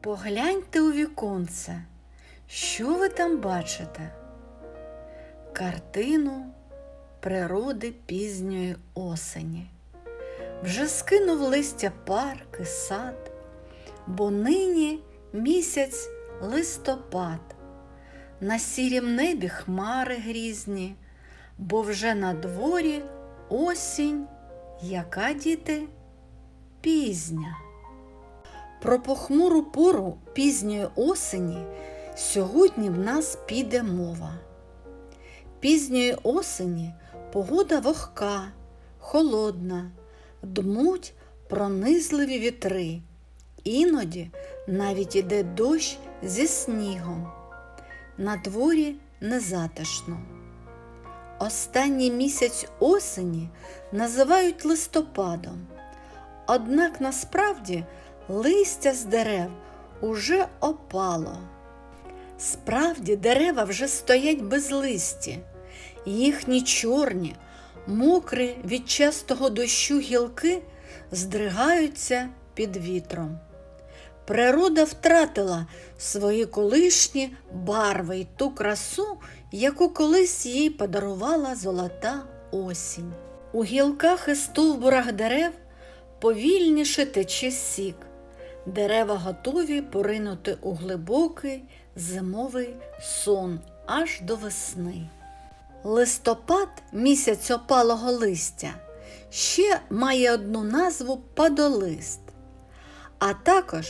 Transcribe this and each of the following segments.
Погляньте у віконце, що ви там бачите? Картину природи пізньої осені. Вже скинув листя парк і сад, бо нині місяць листопад, на сірім небі хмари грізні, бо вже на дворі осінь, яка діти пізня. Про похмуру пору пізньої осені сьогодні в нас піде мова. Пізньої осені погода вогка, холодна, дмуть пронизливі вітри, іноді навіть іде дощ зі снігом. На дворі незатишно. Останній місяць осені називають листопадом. Однак насправді листя з дерев уже опало. Справді дерева вже стоять без листі, їхні чорні, мокрі від частого дощу гілки здригаються під вітром. Природа втратила свої колишні барви й ту красу, яку колись їй подарувала золота осінь. У гілках і стовбурах дерев повільніше тече сік. Дерева готові поринути у глибокий зимовий сон аж до весни. Листопад місяць опалого листя ще має одну назву падолист. А також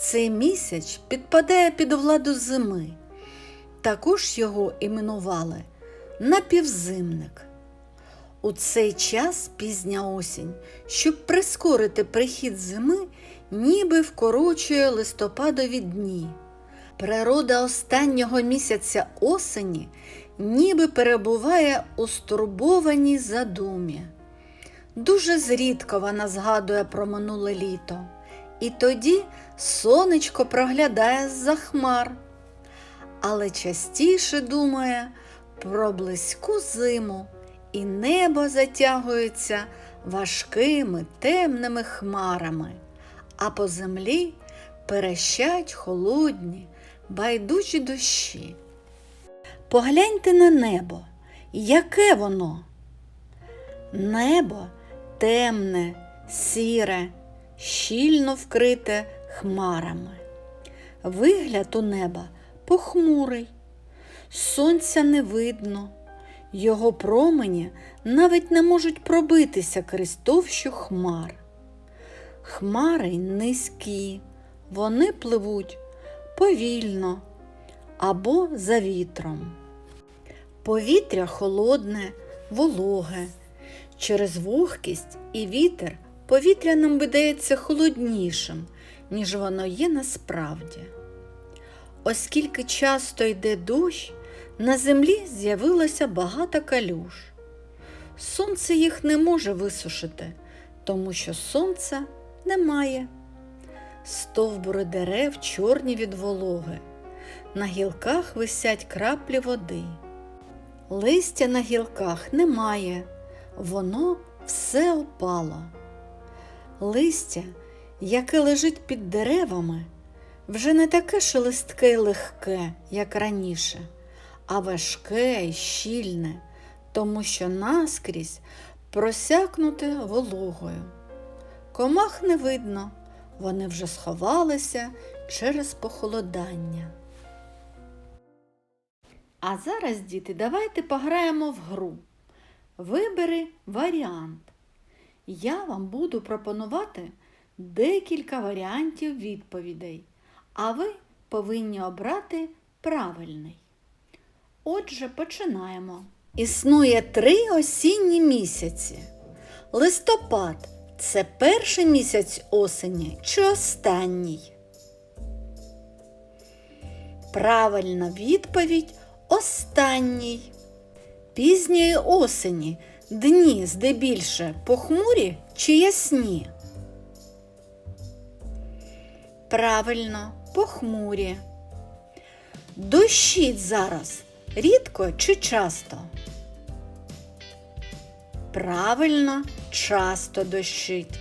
цей місяць підпадає під владу зими. Також його іменували напівзимник. У цей час пізня осінь, щоб прискорити прихід зими, ніби вкорочує листопадові дні. Природа останнього місяця осені ніби перебуває у стурбованій задумі. Дуже зрідко вона згадує про минуле літо, і тоді сонечко проглядає з-за хмар, але частіше думає про близьку зиму, і небо затягується важкими темними хмарами, а по землі перещать холодні, байдужі дощі. Погляньте на небо, яке воно? Небо темне, сіре, щільно вкрите хмарами. Вигляд у неба похмурий, сонця не видно, його промені навіть не можуть пробитися крізь товщу хмар. Хмари низькі, вони пливуть повільно або за вітром. Повітря холодне, вологе. Через вогкість і вітер повітря нам видається холоднішим, ніж воно є насправді. Оскільки часто йде дощ, на землі з'явилося багато калюж. Сонце їх не може висушити, тому що сонця немає. Стовбури дерев чорні від вологи, на гілках висять краплі води. Листя на гілках немає, воно все опало. Листя, яке лежить під деревами, вже не таке шелестке й легке, як раніше, а важке й щільне, тому що наскрізь просякнуте вологою. Комах не видно, вони вже сховалися через похолодання. А зараз, діти, давайте пограємо в гру. Вибери варіант. Я вам буду пропонувати декілька варіантів відповідей, а ви повинні обрати правильний. Отже, починаємо. Існує три осінні місяці. Листопад це перший місяць осені чи останній? Правильна відповідь останній. Пізньої осені дні здебільше похмурі чи ясні? Правильно, похмурі. Дощить зараз рідко чи часто? Правильно, часто дощить.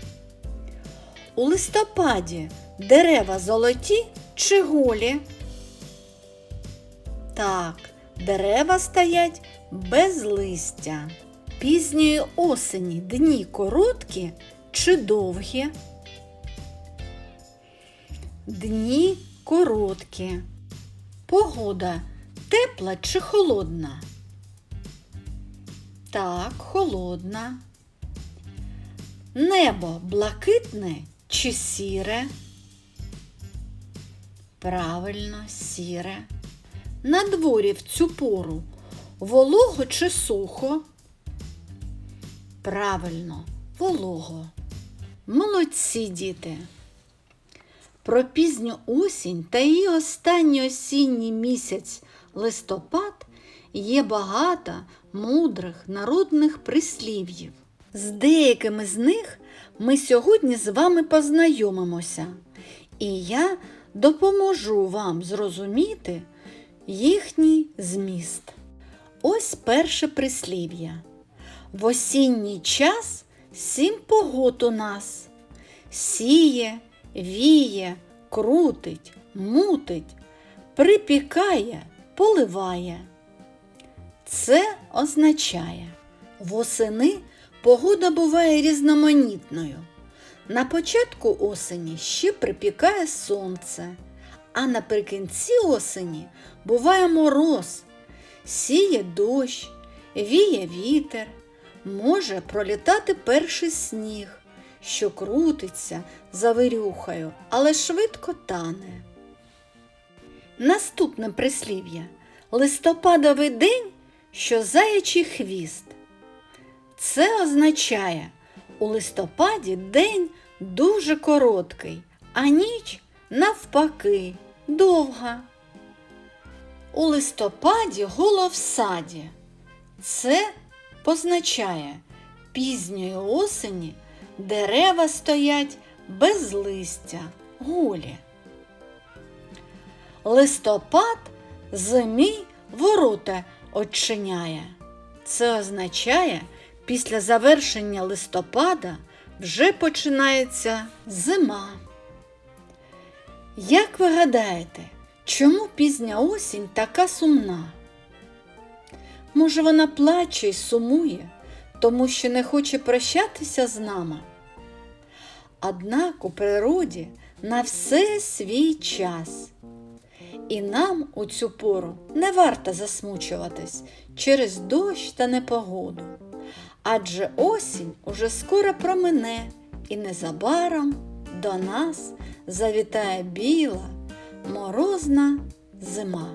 У листопаді дерева золоті чи голі? Так, дерева стоять без листя. Пізньої осені дні короткі чи довгі? Дні короткі. Погода тепла чи холодна? Так, холодна. Небо блакитне чи сіре? Правильно, сіре. На дворі в цю пору волого чи сухо? Правильно, волого. Молодці діти. Про пізню осінь та її останній осінній місяць листопад є багато мудрих народних прислів'їв. З деякими з них ми сьогодні з вами познайомимося, і я допоможу вам зрозуміти їхній зміст. Ось перше прислів'я. В осінній час сім погод у нас. Сіє, віє, крутить, мутить, припікає, поливає. Це означає, восени погода буває різноманітною. На початку осені ще припікає сонце, а наприкінці осені буває мороз, сіє дощ, віє вітер, може пролітати перший сніг, що крутиться завирюхою, але швидко тане. Наступне прислів'я листопадовий день, що заячий хвіст. Це означає, у листопаді день дуже короткий, а ніч навпаки довга. У листопаді гуло в саді. Це позначає пізньої осені дерева стоять без листя, голі. Листопад зимі ворота очиняє. Це означає, після завершення листопада вже починається зима. Як ви гадаєте, чому пізня осінь така сумна? Може, вона плаче й сумує, тому що не хоче прощатися з нами? Однак у природі на все свій час. І нам у цю пору не варто засмучуватись через дощ та непогоду. Адже осінь уже скоро промине, і незабаром до нас завітає біла, морозна зима.